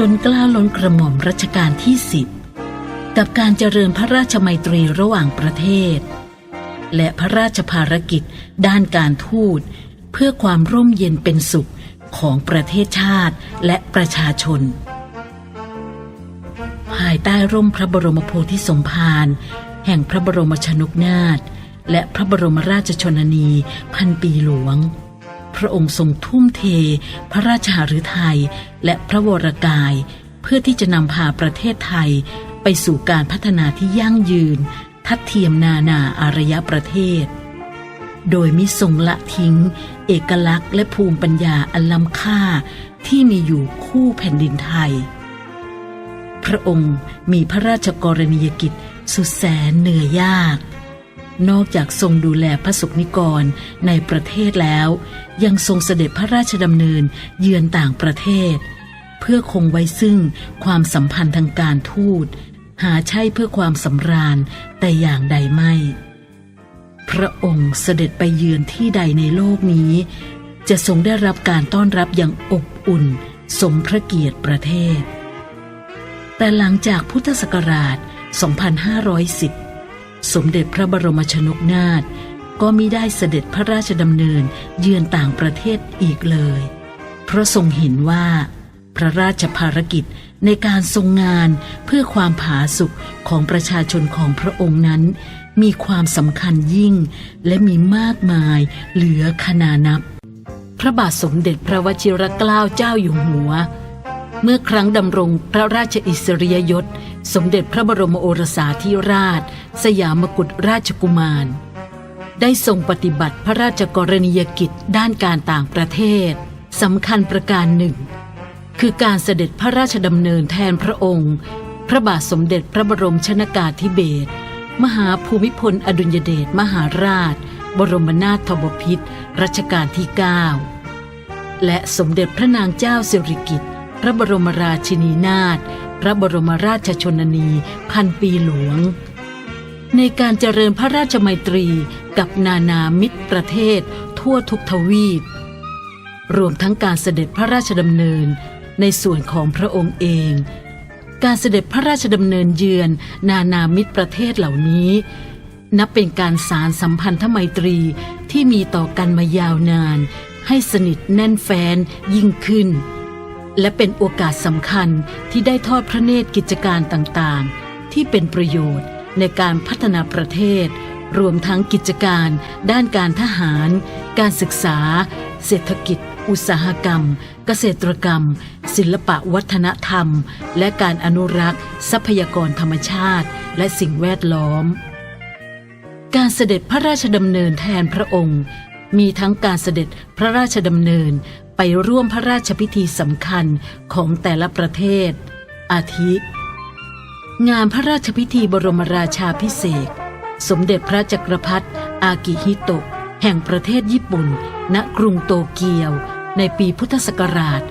ล้นกล้าล้นกระหม่อมรัชกาลที่สิบกับการเจริญพระราชมัยตรีระหว่างประเทศ และพระราชภารกิจด้านการทูต เพื่อความร่มเย็นเป็นสุขของประเทศชาติและประชาชน ภายใต้ร่มพระบรมโพธิสมภารแห่งพระบรมชนกนาถและพระบรมราชชนนีพันปีหลวง พระองค์ทรงทุ่มเท พระราชหฤทัยและพระวรกาย เพื่อที่จะนำพาประเทศไทย ไปสู่การพัฒนาที่ยั่งยืน ทัดเทียมนานาอารยประเทศ โดยมิทรงละทิ้ง เอกลักษณ์และภูมิปัญญาอันล้ำค่าที่มีอยู่คู่แผ่นดินไทย พระองค์มีพระราชกรณียกิจสุดแสนเหนื่อยยาก นอกจากทรงดูแลพระสงฆ์นิกรในประเทศแล้ว ยังทรงเสด็จพระราชดำเนินเยือนต่างประเทศ เพื่อคงไว้ซึ่งความสัมพันธ์ทางการทูต หาใช่เพื่อความสำราญแต่อย่างใดไม่ พระองค์เสด็จไปเยือนที่ใดในโลกนี้ จะทรงได้รับการต้อนรับอย่างอบอุ่น สมพระเกียรติประเทศ แต่หลังจากพุทธศักราช 2510 สมเด็จพระบรมชนกนาถก็มิได้เสด็จพระราชดำเนินเยือนต่างประเทศอีกเลย เพราะทรงเห็นว่า พระราชภารกิจในการทรงงานเพื่อความผาสุกของประชาชนของพระองค์นั้น มีความสำคัญยิ่ง และมีมากมายเหลือขนานับ พระบาทสมเด็จพระวชิรเกล้าเจ้าอยู่หัว เมื่อครั้งดำรงพระราชอิสริยยศ สมเด็จพระบรมโอรสาธิราช สยามกุฎราชกุมาร ได้ทรงปฏิบัติพระราชกรณียกิจด้านการต่างประเทศสำคัญประการหนึ่ง คือการเสด็จพระราชดำเนินแทนพระองค์ พระบาทสมเด็จพระบรมชนากาธิเบศรมหาภูมิพลอดุลยเดชมหาราช บรมนาถบพิตรรัชกาลที่ 9 และสมเด็จพระนางเจ้าสิริกิติ์ พระบรมราชินีนาถพระบรมราชชนนีพันปีหลวง ในการเจริญพระราชมัยตรีกับนานามิตรประเทศทั่วทุกทวีป รวมทั้งการเสด็จพระราชดำเนินในส่วนของพระองค์เอง การเสด็จพระราชดำเนินเยือนนานามิตรประเทศเหล่านี้ นับเป็นการสารสัมพันธไมตรีที่มีต่อกันมายาวนาน ให้สนิทแน่นแฟนยิ่งขึ้น และเป็นโอกาสสำคัญที่ได้ทอดพระเนตรกิจการต่างๆ ที่เป็นประโยชน์ในการพัฒนาประเทศ รวมทั้งกิจการ ด้านการทหาร การศึกษา เศรษฐกิจ อุตสาหกรรม เกษตรกรรม ศิลปะวัฒนธรรม และการอนุรักษ์ ทรัพยากรธรรมชาติ และสิ่งแวดล้อม การเสด็จพระราชดำเนินแทนพระองค์มีทั้งการเสด็จพระราชดำเนิน ไปร่วมพระราชพิธีสำคัญของแต่ละประเทศ อาทิ งานพระราชพิธีบรมราชาพิเศษ สมเด็จพระจักรพรรดิอากิฮิโตะ แห่งประเทศญี่ปุ่น ณกรุงโตเกียว ในปีพุทธศักราช 2533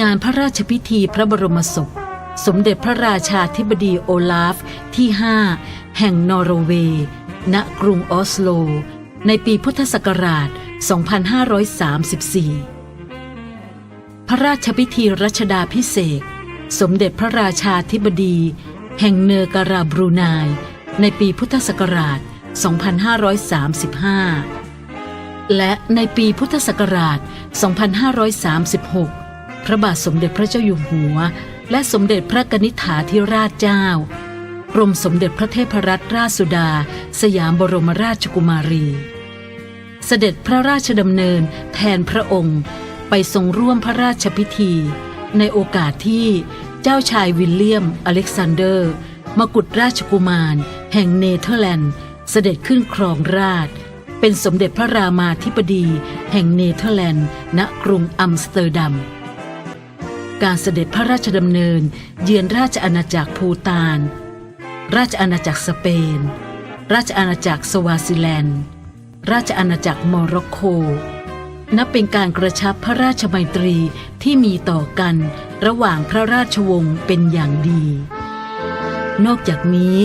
งานพระราชพิธีพระบรมศพ สมเด็จพระราชาธิบดีโอลาฟที่ 5 แห่งนอร์เวย์ ณกรุงออสโล ในปีพุทธศักราช 2534 พระราชพิธีรัชดาพิเศษ สมเด็จพระราชาธิบดี แห่งเนการาบรูไนายในปีพุทธศักราช 2535 และในปีพุทธศักราช 2536 พระบาทสมเด็จพระเจ้าอยู่หัว และสมเด็จพระกนิษฐาธิราชเจ้ากรมสมเด็จพระเทพรัตนราชสุดา สยามบรมราชกุมารี เสด็จพระราชดำเนินแทนพระองค์ ไปทรงร่วมพระราชพิธี ในโอกาสที่เจ้าชายวิลเลียม อเล็กซานเดอร์ มกุฎราชกุมาร แห่งเนเธอร์แลนด์ เสด็จขึ้นครองราช เป็นสมเด็จพระรามาธิบดี แห่งเนเธอร์แลนด์ ณกรุงอัมสเตอร์ดัมการเสด็จพระราชดำเนิน เยือนราชอาณาจักรภูตาน ราชอาณาจักรสเปน ราชอาณาจักรสวาซิแลนด์ ราชอาณาจักรโมร็อกโก นับเป็นการกระชับพระราชมัยตรีที่มีต่อกันระหว่างพระราชวงศ์เป็นอย่างดี นอกจากนี้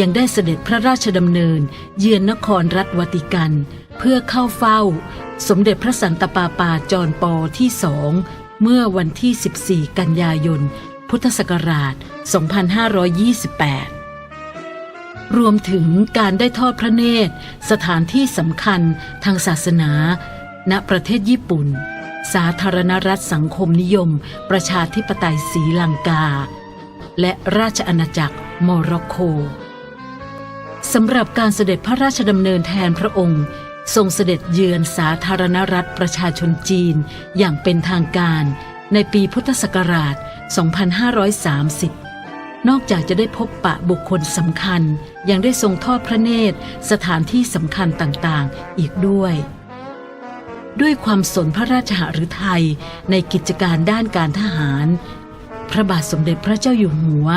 ยังได้เสด็จพระราชดำเนิน เยือนนครรัฐวาติกัน เพื่อเข้าเฝ้า สมเด็จพระสันตะปาปาจอห์นปอที่สองเมื่อวันที่ 14 กันยายน พุทธศักราช 2528 รวมถึงการได้ทอดพระเนตร สถานที่สำคัญทางศาสนา ณประเทศญี่ปุ่น สาธารณรัฐสังคมนิยม ประชาธิปไตยศรีลังกา และราชอาณาจักรโมร็อกโกสำหรับการเสด็จพระราชดำเนินแทนพระองค์ทรงเสด็จเยือนสาธารณรัฐประชาชนจีนอย่างเป็นทางการในปีพุทธศักราช 2530 นอกจากจะได้พบปะบุคคลสำคัญ ยังได้ทรงทอดพระเนตร สถานที่สำคัญต่างๆ อีกด้วย ด้วยความสนพระราชหฤทัยในกิจการด้านการทหาร พระบาทสมเด็จพระเจ้าอยู่หัว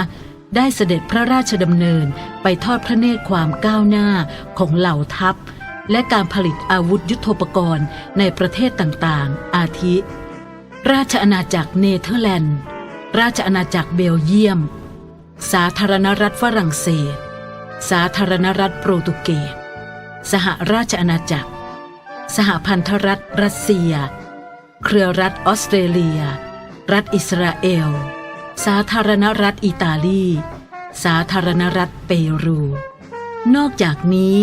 ได้เสด็จพระราชดำเนินไปทอดพระเนตรความก้าวหน้าของเหล่าทัพ และการผลิตอาวุธยุโทโธปกรณ์ในประเทศต่างๆ อาทิ ราชอาณาจักรเนเธอร์แลนด์ ราชอาณาจักรเบลเยียม สาธารณรัฐฝรั่งเศส สาธารณรัฐโปรตุเกส สหราชอาณาจักร สหพันธรัฐรัสเซีย เครือรัฐออสเตรเลีย รัฐอิสราเอล สาธารณรัฐอิตาลี สาธารณรัฐเปรู นอกจากนี้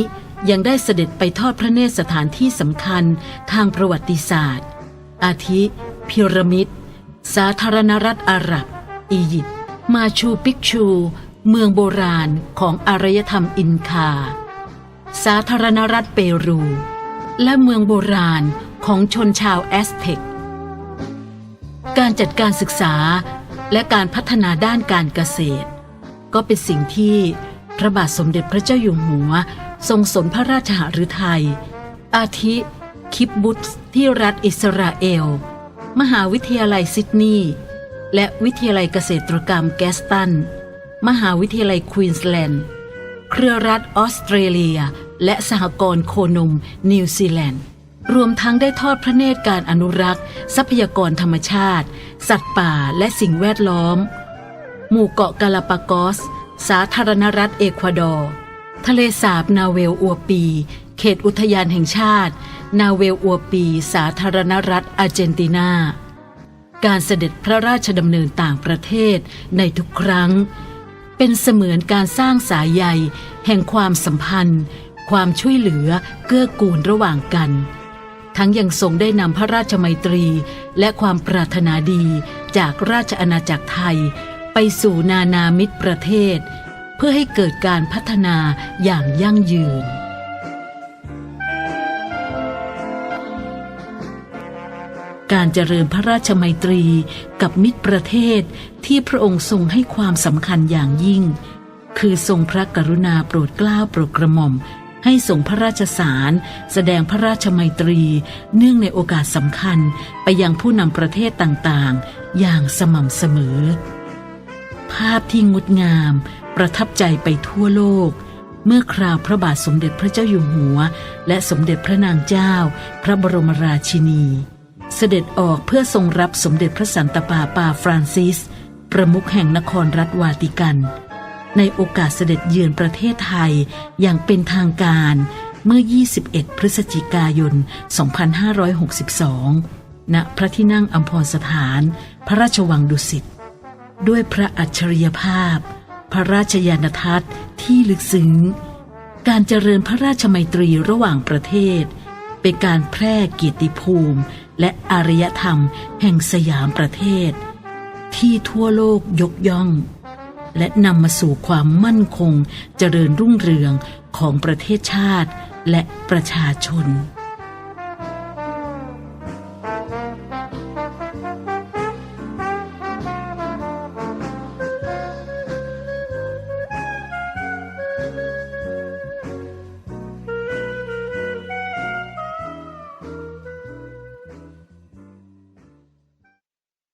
ยังได้เสด็จไปทอดพระเนตรสถานที่สำคัญทางประวัติศาสตร์ อาทิ พิรามิด สาธารณรัฐอาหรับ อียิปต์ มาชูปิกชู เมืองโบราณของอารยธรรมอินคา สาธารณรัฐเปรู และเมืองโบราณของชนชาวแอสเท็ก การจัดการศึกษาและการพัฒนาด้านการเกษตร ก็เป็นสิ่งที่พระบาทสมเด็จพระเจ้าอยู่หัว ทรงสนพระราชหฤทัย อาทิคิปบุตส์ที่รัฐอิสราเอล มหาวิทยาลัยซิดนีย์ และวิทยาลัยเกษตรกรรมแกสตัน มหาวิทยาลัยควีนส์แลนด์ เครือรัฐออสเตรเลีย และสหกรณ์โคนมนิวซีแลนด์ รวมทั้งได้ทอดพระเนตรการอนุรักษ์ ทรัพยากรธรรมชาติ สัตว์ป่าและสิ่งแวดล้อม หมู่เกาะกาลาปากอส สาธารณรัฐเอกวาดอร์ ทะเลสาบนาเวลอัวปี เขตอุทยานแห่งชาติ นาเวลอัวปี สาธารณรัฐอาร์เจนตินา การเสด็จพระราชดำเนินต่างประเทศในทุกครั้ง เป็นเสมือนการสร้างสายใยแห่งความสัมพันธ์ ความช่วยเหลือเกื้อกูลระหว่างกัน ทั้งยังทรงได้นำพระราชมัยตรีและความปรารถนาดีจากราชอาณาจักรไทย ไปสู่นานามิตรประเทศ เพื่อให้เกิดการพัฒนาอย่างยั่งยืน การเจริญพระราชมัยตรีกับมิตรประเทศที่พระองค์ทรงให้ความสำคัญอย่างยิ่ง คือทรงพระกรุณาโปรดเกล้าโปรดกระหม่อม ให้ส่งพระราชสารแสดงพระราชมัยตรี เนื่องในโอกาสสำคัญไปยังผู้นำประเทศต่างๆ อย่างสม่ำเสมอ ภาพที่งดงาม ประทับใจไปทั่วโลกเมื่อคราวพระบาทสมเด็จพระเจ้าอยู่หัว และสมเด็จพระนางเจ้า พระบรมราชินี เสด็จออกเพื่อทรงรับสมเด็จพระสันตะปาปาฟรานซิส ประมุขแห่งนครรัฐวาติกัน ในโอกาสเสด็จเยือนประเทศไทยอย่างเป็นทางการเมื่อ 21 พฤศจิกายน 2562 ณ พระที่นั่งอัมพรสถาน พระราชวังดุสิต ด้วยพระอัจฉริยภาพ พระราชยานทัศน์ที่ลึกซึ้ง การเจริญพระราชมัยตรีระหว่างประเทศ เป็นการแพร่เกียรติภูมิ และอารยธรรมแห่งสยามประเทศ ที่ทั่วโลกยกย่อง และนำมาสู่ความมั่นคงเจริญรุ่งเรืองของประเทศชาติและประชาชน